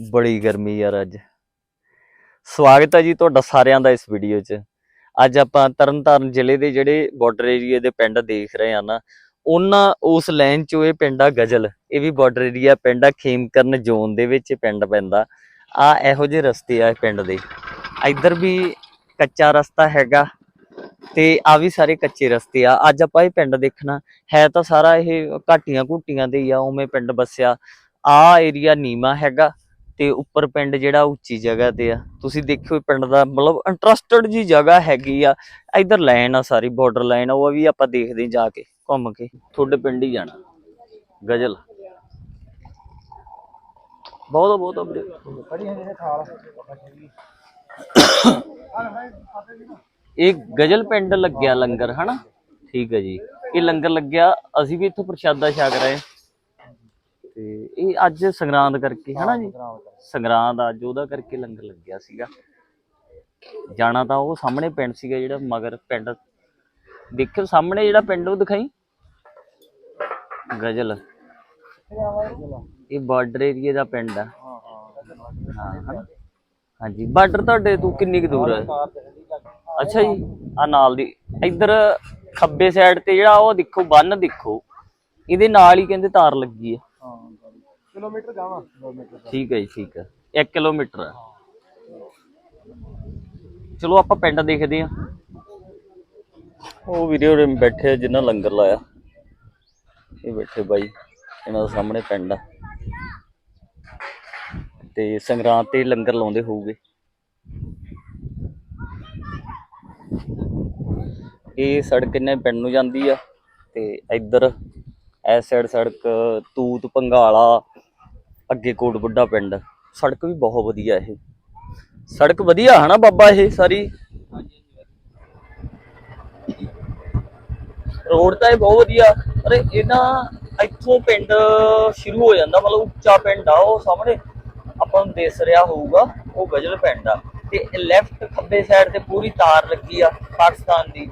ਬੜੀ ਗਰਮੀ ਯਾਰ ਅੱਜ। ਸਵਾਗਤ ਹੈ ਜੀ ਤੁਹਾਡਾ ਸਾਰਿਆਂ ਦਾ ਇਸ ਵੀਡੀਓ 'ਚ। ਅੱਜ ਆਪਾਂ ਤਰਨਤਾਰਨ ਜ਼ਿਲ੍ਹੇ ਦੇ ਜਿਹੜੇ ਬਾਰਡਰ ਏਰੀਏ ਦੇ ਪਿੰਡ ਦੇਖ ਰਹੇ ਆ ਨਾ, ਉਹਨਾਂ ਉਸ ਲਾਈਨ 'ਚੋਂ ਇਹ ਪਿੰਡ ਆ ਗਜਲ। ਇਹ ਵੀ ਬਾਰਡਰ ਏਰੀਆ ਪਿੰਡ ਆ ਖੇਮਕਰਨ ਜ਼ੋਨ ਦੇ ਵਿੱਚ ਪਿੰਡ ਪੈਂਦਾ। ਆ ਇਹੋ ਜਿਹੇ ਰਸਤੇ ਆ ਪਿੰਡ ਦੇ। ਇੱਧਰ ਵੀ ਕੱਚਾ ਰਸਤਾ ਹੈਗਾ ਤੇ ਆ ਵੀ ਸਾਰੇ ਕੱਚੇ ਰਸਤੇ ਆ। ਅੱਜ ਆਪਾਂ ਇਹ ਪਿੰਡ ਦੇਖਣਾ। ਹੈ ਤਾਂ ਸਾਰਾ ਇਹ ਘਾਟੀਆਂ ਘੂਟੀਆਂ ਦੇ ਹੀ ਆ, ਉਵੇਂ ਪਿੰਡ ਬਸਿਆ। ਆ ਏਰੀਆ ਨੀਮਾ ਹੈਗਾ। ਤੇ ਉੱਪਰ ਪਿੰਡ ਜਿਹੜਾ ਉੱਚੀ ਜਗ੍ਹਾ ਤੇ ਆ। ਤੁਸੀਂ ਦੇਖਿਓ ਪਿੰਡ ਦਾ ਮਤਲਬ ਇੰਟਰਸਟਡ ਜੀ ਜਗ੍ਹਾ ਹੈਗੀ ਆ। ਇਧਰ ਲਾਈਨ ਆ ਸਾਰੀ ਬਾਰਡਰ ਲਾਈਨ ਉਹ ਵੀ ਆਪਾਂ ਦੇਖਦੇ ਜਾ ਕੇ, ਘੁੰਮ ਕੇ। ਤੁਹਾਡੇ ਪਿੰਡ ਹੀ ਜਾਣਾ। ਗਜਲ। ਬਹੁਤ ਬਹੁਤ ਆ ਇਹ ਗਜਲ ਪਿੰਡ ਲੱਗਿਆ ਲੰਗਰ, ਹਨਾ? ਠੀਕ ਹੈ ਜੀ। ਇਹ ਲੰਗਰ ਲੱਗਿਆ, ਅਸੀਂ ਵੀ ਇੱਥੋਂ ਪ੍ਰਸ਼ਾਦਾ ਛਕ ਰਹੇ ਤੇ ਇਹ ਅੱਜ ਸੰਗਰਾਂਦ ਕਰਕੇ ਹਨਾ ਜੀ? ਸੰਗਰਾਂਦ ਅੱਜ ਉਹਦਾ ਕਰਕੇ ਲੰਗਰ ਲੱਗਿਆ ਸੀਗਾ। ਜਾਣਾ ਤਾਂ ਉਹ ਸਾਹਮਣੇ ਪਿੰਡ ਸੀਗਾ ਜਿਹੜਾ ਮਗਰ ਪਿੰਡ। ਦੇਖਿਓ ਸਾਹਮਣੇ ਜਿਹੜਾ ਪਿੰਡ ਉਹ ਦਿਖਾਈ। ਗਜਲ। ਇਹ ਬਾਰਡਰ ਏਰੀਆ ਦਾ ਪਿੰਡ ਆ। ਹਾਂ? ਹਾਂਜੀ ਬਾਰਡਰ ਤੁਹਾਡੇ ਤੋਂ ਕਿੰਨੀ ਕੁ ਦੂਰ ਹੈ ਅੱਛਾ ਜੀ ਆ ਨਾਲ ਦੀ। ਇੱਧਰ ਖੱਬੇ ਸਾਈਡ ਤੇ ਜਿਹੜਾ ਉਹ ਦੇਖੋ ਬੰਨ ਦੇਖੋ। ਇਹਦੇ ਨਾਲ ਹੀ ਕਹਿੰਦੇ ਤਾਰ ਲੱਗੀ ਆ। ਕਿਲੋਮੀਟਰ ਕਿਲੋਮੀਟਰ ਠੀਕ ਹੈ ਜੀ ਠੀਕ ਹੈ। 1 ਕਿਲੋਮੀਟਰ ਹੈ। ਚਲੋ ਆਪਾਂ ਪਿੰਡ ਦੇਖਦੇ ਆ ਉਹ ਵੀਡੀਓ ਦੇ ਬੈਠੇ ਆ ਜਿਨ੍ਹਾਂ ਲੰਗਰ ਲਾਇਆ। ਇਹ ਬੈਠੇ ਬਾਈ ਇਹਨਾਂ ਦਾ ਸਾਹਮਣੇ ਪਿੰਡ ਆ। ਤੇ ਸੰਗਰਾਂਦ ਤੇ ਲੰਗਰ ਲਾਉਂਦੇ ਹੋਊਗੇ। ਇਹ ਸੜਕ ਇਹਨੇ ਪਿੰਡ ਨੂੰ ਜਾਂਦੀ ਆ ਤੇ ਇੱਧਰ ਇਸ ਸਾਈਡ ਸੜਕ ਤੂਤ ਪੰਗਾਲਾ ਅੱਗੇ ਕੋਟ ਬੁੱਢਾ ਪਿੰਡ। ਸੜਕ ਵੀ ਬਹੁਤ ਵਧੀਆ ਇਹ। ਸੜਕ ਵਧੀਆ ਹਨਾ ਬਾਬਾ ਇਹ ਸਾਰੀ? ਰੋਡ ਤਾਂ ਇਹ ਬਹੁਤ ਵਧੀਆ। ਅਰੇ ਇਹਨਾਂ ਇੱਥੋਂ ਪਿੰਡ ਸ਼ੁਰੂ ਹੋ ਜਾਂਦਾ, ਮਤਲਬ ਉੱਚਾ ਪਿੰਡ ਆ ਉਹ ਸਾਹਮਣੇ। ਆਪਾਂ ਨੂੰ ਦਿਸ ਰਿਹਾ ਹੋਊਗਾ, ਉਹ ਗਜਲ ਪਿੰਡ ਆ। ਤੇ ਲੈਫਟ ਖੱਬੇ ਸਾਈਡ ਤੇ ਪੂਰੀ ਤਾਰ ਲੱਗੀ ਆ ਪਾਕਿਸਤਾਨ ਦੀ।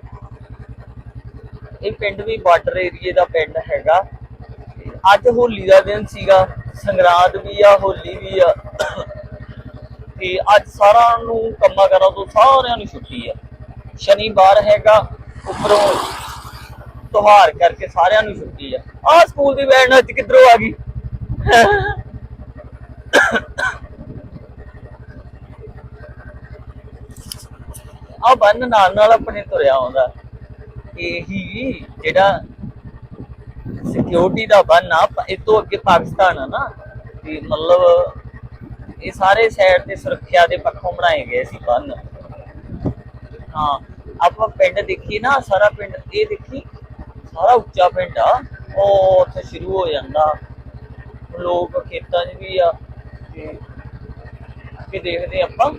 ਇਹ ਪਿੰਡ ਵੀ ਬਾਰਡਰ ਏਰੀਏ ਦਾ ਪਿੰਡ ਹੈਗਾ। ਅੱਜ ਹੋਲੀ ਦਾ ਦਿਨ ਸੀਗਾ, ਸੰਗਰਾਂਦ ਵੀ ਆ, ਹੋਲੀ ਵੀ ਆ। ਤੇ ਅੱਜ ਸਾਰਾ ਨੂੰ ਕੰਮਾਂ ਕਾਰਾਂ ਤੋਂ ਸਾਰਿਆਂ ਨੂੰ ਛੁੱਟੀ ਆ। ਸ਼ਨੀਵਾਰ ਹੈਗਾ, ਉੱਪਰੋਂ ਤਿਉਹਾਰ ਕਰਕੇ ਸਾਰਿਆਂ ਨੂੰ ਛੁੱਟੀ ਆ। ਆ ਸਕੂਲ ਦੀ ਵੈਨ ਅੱਜ ਕਿੱਧਰੋਂ ਆ ਗਈ? ਆ ਬੰਨ ਨਾਲ ਨਾਲ ਆਪਣੇ ਤੁਰਿਆ ਆਉਂਦਾ। ਇਹੀ ਜਿਹੜਾ ਸਿਕਿਉਰਿਟੀ ਦਾ ਬੰਨ ਆ ਪ- ਤੋਂ ਅੱਗੇ ਪਾਕਿਸਤਾਨ ਆ ਨਾ ਤੇ ਮਤਲਬ ਇਹ ਸਾਰੇ ਸਾਈਡ ਤੇ ਸੁਰੱਖਿਆ ਦੇ ਪੱਖੋਂ ਬਣਾਏ ਗਏ ਸੀ ਬੰਨ। ਹਾਂ, ਆਪਾਂ ਪਿੰਡ ਦੇਖੀ ਨਾ, ਸਾਰਾ ਪਿੰਡ, ਇਹ ਦੇਖੀ, ਸਾਰਾ ਉੱਚਾ ਪਿੰਡ ਆ, ਉਹ ਉੱਥੇ ਸ਼ੁਰੂ ਹੋ ਜਾਂਦਾ। ਲੋਕ ਖੇਤਾਂ 'ਚ ਵੀ ਆ, ਤੇ ਅੱਗੇ ਦੇਖਦੇ ਆਪਾਂ।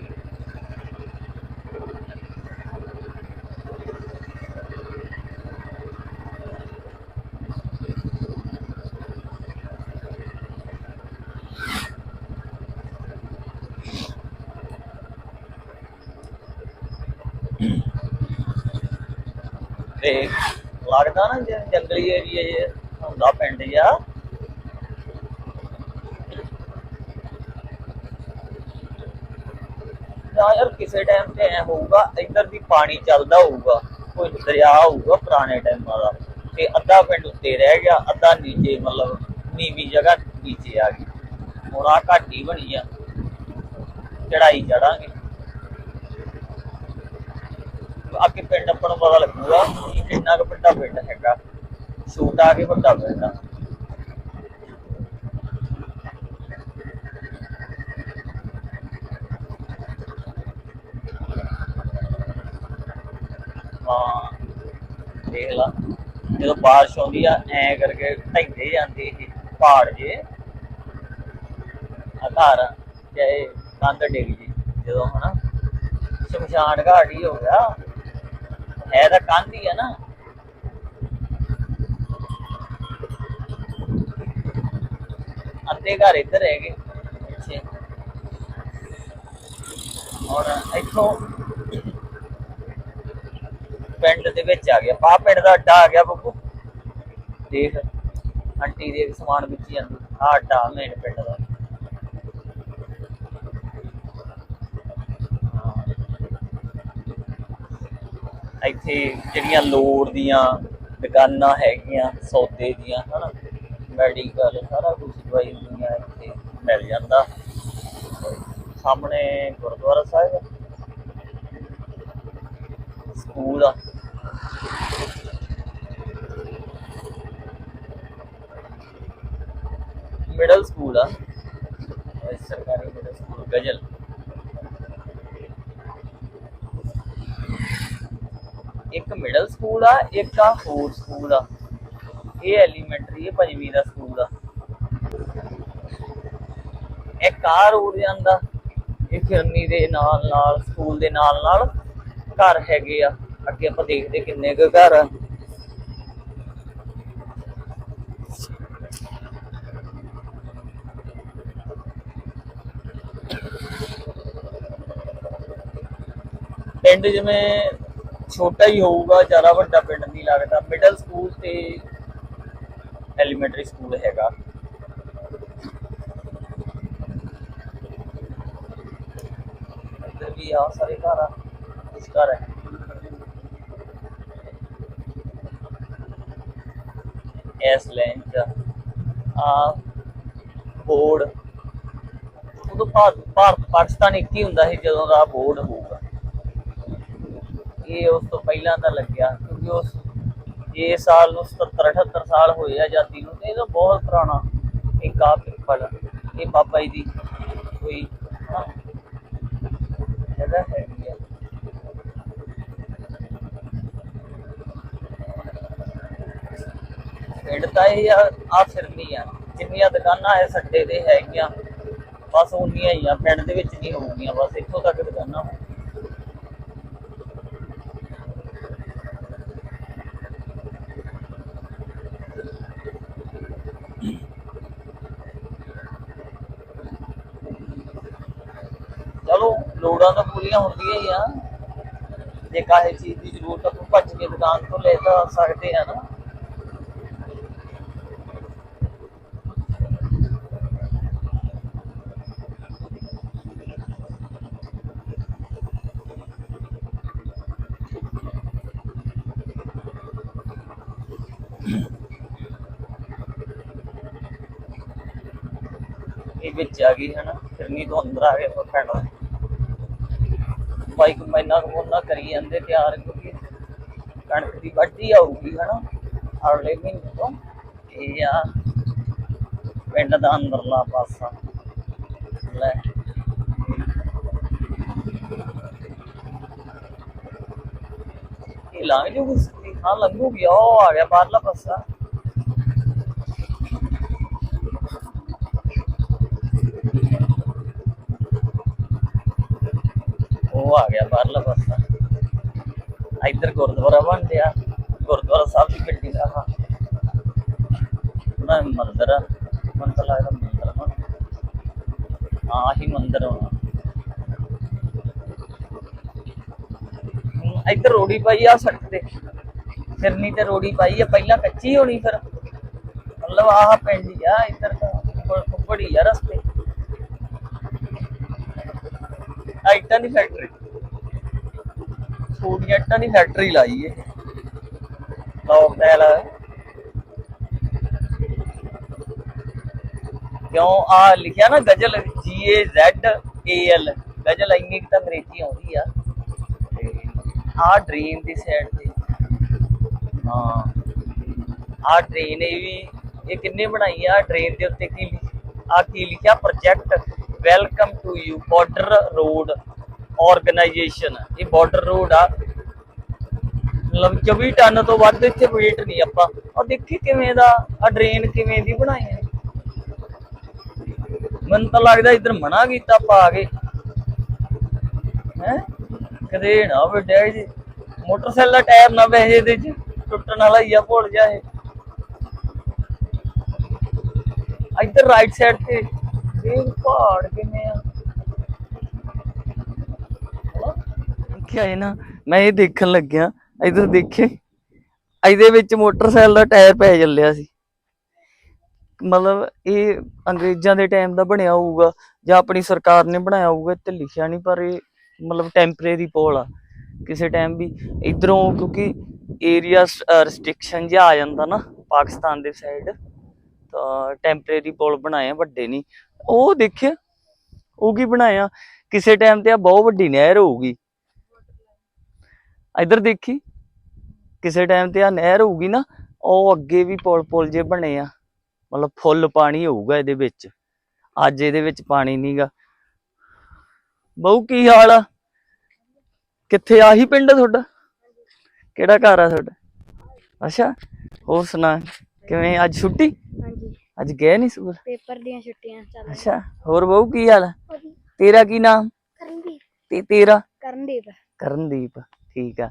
ਤੇ ਲੱਗਦਾ ਨਾ ਜਿਵੇਂ ਜੰਗਲੀ ਏਰੀਆ ਜੇ ਹੁੰਦਾ ਪਿੰਡ ਜਿਹਾ। ਜਾਂ ਯਾਰ ਕਿਸੇ ਟਾਈਮ ਤੇ ਐ ਹੋਊਗਾ, ਇੱਧਰ ਵੀ ਪਾਣੀ ਚੱਲਦਾ ਹੋਊਗਾ, ਕੋਈ ਦਰਿਆ ਹੋਊਗਾ ਪੁਰਾਣੇ ਟਾਈਮਾਂ ਦਾ ਤੇ ਅੱਧਾ ਪਿੰਡ ਉੱਤੇ ਰਹਿ ਗਿਆ, ਅੱਧਾ ਨੀਚੇ ਮਤਲਬ ਨੀਵੀਂ ਜਗ੍ਹਾ ਨੀਚੇ ਆ ਗਈ। ਹੁਣ ਆ ਘਾਟੀ ਬਣੀ ਆ ਚੜਾਈ ਚੜਾਂਗੇ ਅੱਗੇ ਪਿੰਡ ਆਪਾਂ ਨੂੰ ਪਤਾ ਲੱਗੂਗਾ ਕਿ ਕਿੰਨਾ ਕੁ ਵੱਡਾ ਪਿੰਡ ਹੈਗਾ। ਛੋਟਾ ਕਿ ਵੱਡਾ ਪਿੰਡ ਆ? ਹਾਂ, ਦੇਖ ਲਾ। ਜਦੋਂ ਬਾਰਿਸ਼ ਆਉਂਦੀ ਆ, ਐ ਕਰਕੇ ਢੈਂਦੇ ਜਾਂਦੇ ਇਹ ਪਹਾੜ ਜੇ। ਆ ਘਰ ਚਾਹੇ ਕੰਧ ਡਿੱਗ ਜੀ, ਜਦੋਂ ਹਨਾ। ਸ਼ਮਸ਼ਾਨ ਘਾਟ ਹੀ ਹੋ ਗਿਆ। ਹੈ ਤਾਂ ਕੰਧ ਹੀ ਆ ਨਾ। ਅੱਧੇ ਘਰ ਇੱਧਰ ਹੈਗੇ ਪਿੱਛੇ। ਔਰ ਇੱਥੋਂ ਪਿੰਡ ਦੇ ਵਿੱਚ ਆ ਗਿਆ। ਪਾ ਪਿੰਡ ਦਾ ਅੱਡਾ ਆ ਗਿਆ ਬੱਬੂ। ਦੇਖ, ਆਂਟੀ ਦੇ ਸਮਾਨ ਵਿੱਚ ਜਾਂਦੀ ਆ ਅੱਡਾ ਮੇਨ ਪਿੰਡ ਦਾ। ਇੱਥੇ ਜਿਹੜੀਆਂ ਲੋੜ ਦੀਆਂ ਦੁਕਾਨਾਂ ਹੈਗੀਆਂ, ਸੌਦੇ ਦੀਆਂ, ਹਨਾ? ਮੈਡੀਕਲ ਸਾਰਾ ਕੁਝ ਦਵਾਈ ਦੁਨੀਆ ਇੱਥੇ ਮਿਲ ਜਾਂਦਾ। ਸਾਹਮਣੇ ਗੁਰਦੁਆਰਾ ਸਾਹਿਬ ਸਕੂਲ ਆ। ਮਿਡਲ ਸਕੂਲ ਆ। ਸਰਕਾਰੀ ਮਿਡਲ ਸਕੂਲ ਗਜਲ। ਇੱਕ ਮਿਡਲ ਸਕੂਲ ਆ, ਇੱਕ ਆ ਹੋਰ ਸਕੂਲ ਆ। ਇਹ ਐਲੀਮੈਂਟਰੀ ਹੈ ਪੰਜਵੀਂ ਦਾ ਸਕੂਲ ਆ। ਇਹ ਕਾਰ ਉੜ ਜਾਂਦਾ, ਇਹ ਫਿਰਨੀ ਦੇ ਨਾਲ ਨਾਲ ਸਕੂਲ ਦੇ ਨਾਲ ਨਾਲ ਘਰ ਹੈਗੇ ਆ। ਅੱਗੇ ਆਪਾਂ ਦੇਖਦੇ ਕਿੰਨੇ ਕੁ ਘਰ ਆ। ਪਿੰਡ ਜਿਵੇਂ ਛੋਟਾ ਹੀ ਹੋਊਗਾ, ਜ਼ਿਆਦਾ ਵੱਡਾ ਪਿੰਡ ਨਹੀਂ ਲੱਗਦਾ। ਮਿਡਲ ਸਕੂਲ ਤੇ ਐਲੀਮੈਂਟਰੀ ਸਕੂਲ ਹੈਗਾ। ਇੱਧਰ ਵੀ ਆ ਸਾਰੇ ਘਰ ਆ, ਇਸ ਘਰ ਹੈ। ਇਸ ਲਾਈਨ ਚ ਆ ਬੋਰਡ ਉਦੋਂ ਭਾਰਤ ਭਾਰਤ ਪਾਕਿਸਤਾਨ ਇੱਕ ਹੀ ਹੁੰਦਾ ਸੀ ਜਦੋਂ ਦਾ ਬੋਰਡ ਹੋਊਗਾ ਇਹ ਉਸ ਤੋਂ ਪਹਿਲਾਂ ਦਾ ਲੱਗਿਆ, ਕਿਉਂਕਿ ਉਸ ਇਹ ਸਾਲ ਨੂੰ 77 78 ਸਾਲ ਹੋਏ ਆ ਆਜ਼ਾਦੀ ਨੂੰ, ਤੇ ਇਹ ਤਾਂ ਬਹੁਤ ਪੁਰਾਣਾ ਇੱਕ ਆ। ਪਿੱਪਲ ਇਹ ਬਾਬਾ ਜੀ ਦੀ ਕੋਈ ਜਗ੍ਹਾ ਹੈਗੀ ਪਿੰਡ ਤਾਂ ਇਹ ਆ ਆ ਫਿਰਨੀ ਆ। ਜਿੰਨੀਆਂ ਦੁਕਾਨਾਂ ਐ ਸੱਡੇ ਤੇ ਹੈਗੀਆਂ, ਬਸ ਉਨੀਆਂ ਹੀ ਆ। ਪਿੰਡ ਦੇ ਵਿੱਚ ਨਹੀਂ ਹੋਊਗੀਆਂ ਬਸ ਇੱਥੋਂ ਤੱਕ ਦੁਕਾਨਾਂ ਚਲੋ ਲੋੜਾਂ ਹੁੰਦੀਆਂ ਹੀ ਆ। ਜੇ ਕਾਹੇ ਚੀਜ਼ ਦੀ ਜ਼ਰੂਰਤ ਆਪਾਂ ਭੱਜ ਕੇ ਦੁਕਾਨ ਤੋਂ ਲੈ ਤਾਂ ਸਕਦੇ ਆ ਨਾ। ਇਹ ਵਿੱਚ ਆ ਗਈ ਹੈ ਨਾ ਫਿਰਨੀ ਤੋਂ ਅੰਦਰ ਆ ਗਿਆ ਪੈਣਾ ਬਾਈਕ ਮੈਨਾਂ ਕੋਨਾ ਕਰੀ ਜਾਂਦੇ, ਤਿਆਰ ਕਿਉਂਕਿ ਕਣਕ ਦੀ ਵੱਢੀ ਆਊਗੀ, ਹਨਾ, ਅਗਲੇ ਮਹੀਨੇ ਤੋਂ। ਇਹ ਆ ਪਿੰਡ ਦਾ ਅੰਦਰਲਾ ਪਾਸਾ। ਲੈ। ਇਹ ਲੰਘ ਜੂਗੀ ਹਾਂ ਲੰਘੂਗੀ ਉਹ ਆ ਗਿਆ ਬਾਹਰਲਾ ਪਾਸਾ। ਇੱਧਰ ਗੁਰਦੁਆਰਾ ਬਣ ਗਿਆ ਗੁਰਦੁਆਰਾ ਸਾਹਿਬ ਦੀ ਗੱਡੀ ਦਾ ਹਾਂ ਨਾ ਮਨ ਤਾਂ ਲੱਗਦਾ ਮੰਦਿਰ ਬਣ ਹਾਂ ਹੀ ਮੰਦਿਰ ਹੋਣਾ ਇੱਧਰ ਰੋੜੀ ਪਾਈ ਆ ਸੜਕ ਤੇ। ਫਿਰਨੀ ਤੇ ਰੋੜੀ ਪਾਈ ਆ, ਪਹਿਲਾਂ ਕੱਚੀ ਹੋਣੀ ਫਿਰ। ਮਤਲਬ ਆਹ ਪਿੰਡ ਆ, ਇੱਧਰ ਤਾਂ ਬੜੀ ਆ ਰਸਤੇ। ਆਹ ਦੀ ਫੈਕਟਰੀ ਛੋਟੀਆਂ ਇੱਟਾਂ ਦੀ ਫੈਕਟਰੀ ਲਾਈ ਇਹ ਲੋਕ ਟੈਲ ਕਿਉਂ? ਆ ਲਿਖਿਆ ਨਾ ਗਜ਼ਲ G A Z A L ਗਜ਼ਲ ਇੰਨੀ ਤਾਂ ਅੰਗਰੇਜ਼ੀ ਆਉਂਦੀ ਆ। ਆ ਡ੍ਰੇਨ ਦੀ ਸਾਈਡ ਤੇ। ਹਾਂ। ਆ ਡ੍ਰੇਨ ਇਹ ਵੀ, ਇਹ ਕਿੰਨੇ ਬਣਾਈ ਆ? ਡ੍ਰੇਨ ਦੇ ਉੱਤੇ ਕੀ ਆ ਕੀ ਲਿਖਿਆ? Project welcome to you border road organisation, ਇਹ ਬਾਰਡਰ ਰੋਡ ਆ। ਮਤਲਬ 24 ਟਨ ਤੋਂ ਵੱਧ ਇੱਥੇ ਵੇਟ ਨਹੀਂ ਆਪਾਂ। ਉਹ ਦੇਖੀ ਕਿਵੇਂ ਦਾ ਆ ਡਰੇਨ ਕਿਵੇਂ ਦੀ ਬਣਾਈ ਹੈ। ਮੈਨੂੰ ਤਾਂ ਲੱਗਦਾ ਇੱਧਰ ਮਨਾ ਕੀਤਾ ਪਾ ਕੇ। ਹੈ? ਕਦੇ ਨਾ ਵੱਡਿਆ ਜੀ। ਮੋਟਰਸਾਈਕਲ ਦਾ ਟਾਇਰ ਨਾ ਵੈਸੇ ਇਹਦੇ ਚ, ਟੁੱਟਣ ਵਾਲਾ ਹੀ ਆ, ਭੁੱਲ ਜਾ ਇਹ। ਇੱਧਰ ਰਾਈਟ ਸਾਈਡ ਤੇ, ਇਹ ਪਹਾੜ ਕਿਵੇਂ ਆ। ਦੇਖਿਆ ਇਹ ਨਾ, ਮੈਂ ਇਹ ਦੇਖਣ ਲੱਗਿਆ ਇਧਰ ਦੇਖੇ। ਇਹਦੇ ਵਿੱਚ ਮੋਟਰਸਾਈਕਲ ਦਾ ਟਾਇਰ ਪੈ ਚੱਲਿਆ ਸੀ। ਮਤਲਬ ਇਹ ਅੰਗਰੇਜ਼ਾਂ ਦੇ ਟਾਈਮ ਦਾ ਬਣਿਆ ਹੋਊਗਾ, ਜਾਂ ਆਪਣੀ ਸਰਕਾਰ ਨੇ ਬਣਾਇਆ ਹੋਊਗਾ ਤੇ ਲਿਖਿਆ ਨਹੀਂ ਪਰ ਇਹ ਮਤਲਬ ਟੈਂਪਰੇਰੀ ਪੋਲ ਆ। ਕਿਸੇ ਟਾਈਮ ਵੀ ਇਧਰੋਂ, ਕਿਉਂਕਿ ਏਰੀਆ ਰੈਸਟ੍ਰਿਕਸ਼ਨ ਜਿਹਾ ਆ ਜਾਂਦਾ ਨਾ, ਪਾਕਿਸਤਾਨ ਦੇ ਸਾਈਡ ਤਾਂ ਟੈਂਪਰੇਰੀ ਪੋਲ ਬਣਾਏ ਵੱਡੇ ਨਹੀਂ ਉਹ ਦੇਖਿਆ, ਉਹ ਕੀ ਬਣਾਇਆ? ਕਿਸੇ ਟਾਈਮ ਤੇ ਆ ਬਹੁਤ ਵੱਡੀ ਨਹਿਰ ਹੋਊਗੀ। ਇਧਰ ਦੇਖੀ ਕਿਸੇ ਟਾਈਮ ਤੇ ਆ ਨਹਿਰ ਹੋਊਗੀ ਨਾ ਉਹ ਅੱਗੇ ਵੀ ਪੁਲ ਪੁਲ ਜੇ ਬਣੇ ਆ। ਮਤਲਬ ਫੁੱਲ ਪਾਣੀ ਹੋਊਗਾ ਇਹਦੇ ਵਿੱਚ। ਅੱਜ ਇਹਦੇ ਵਿੱਚ ਪਾਣੀ ਨਹੀਂਗਾ ਬਹੁ ਕੀ ਹਾਲ ਆ? ਕਿੱਥੇ ਆਹੀ ਪਿੰਡ ਆ ਤੁਹਾਡਾ? ਕਿਹੜਾ ਘਰ ਆ ਤੁਹਾਡਾ? ਅੱਛਾ ਹੋਰ ਸੁਣਾ ਕਿਵੇਂ? ਅੱਜ ਛੁੱਟੀ? ਹਾਂਜੀ। ਅੱਜ ਗਏ ਨਹੀਂ ਸਕੂਲ? ਪੇਪਰ ਦੀਆਂ ਛੁੱਟੀਆਂ ਚੱਲ ਅੱਛਾ ਹੋਰ ਬਹੁ ਕੀ ਹਾਲ ਆ? ਤੇਰਾ ਕੀ ਨਾਮ? ਕਰਨਦੀਪ। ਤੇ ਤੇਰਾ? ਕਰਨਦੀਪ। ਕਰਨਦੀਪ ਠੀਕ ਆ।